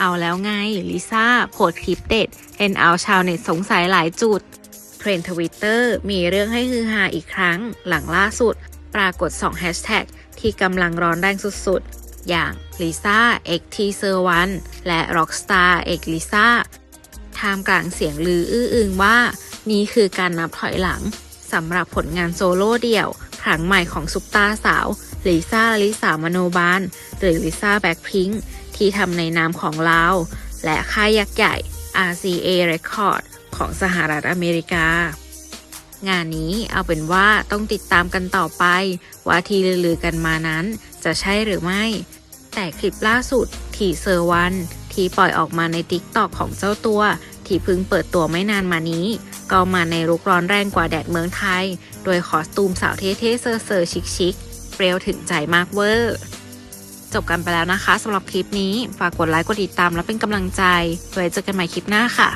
เอาแล้วไงลิซ่าโพสคลิปเด็ดเห็นเอาชาวเน็ตสงสัยหลายจุด เทรนทวิตเตอร์มีเรื่องให้ฮือฮาอีกครั้ง หลังล่าสุด ปรากฏ2แฮชแท็กที่กำลังร้อนแรงสุดๆ อย่างลิซ่า X Teaser 1และ Rockstar X Lisa ท่ามกลางเสียงลืออื้ออึงว่า นี่คือการนับถอยหลังสำหรับผลงานโซโล่เดี่ยวครั้งใหม่ของซุปตาสาวลิซ่าลิสามโนบาลหรือลิซ่าแบ็คพิง ที่ทำในนามของลาวและค่ายยักษ์ใหญ่ RCA Record ของสหรัฐอเมริกา งานนี้เอาเป็นว่าต้องติดตามกันต่อไป ว่าที่ลือๆกันมานั้นจะใช่หรือไม่ แต่คลิปล่าสุดทีเซอร์วัน ที่ปล่อยออกมาใน t ิ k t o k ของเจ้าตัว ที่เพิ่งเปิดตัวไม่นานมานี้ ก็มาในรุกร้อนแรงกว่าแดดเมืองไทย โดยคอสตูมสาวเท่ๆเซอร์เซอร์ชิคๆเปรี้ยวถึงใจมากเวอร์ จบกันไปแล้วนะคะสำหรับคลิปนี้ ฝากกดไลค์กดติดตามและเป็นกำลังใจ ไว้เจอกันใหม่คลิปหน้าค่ะ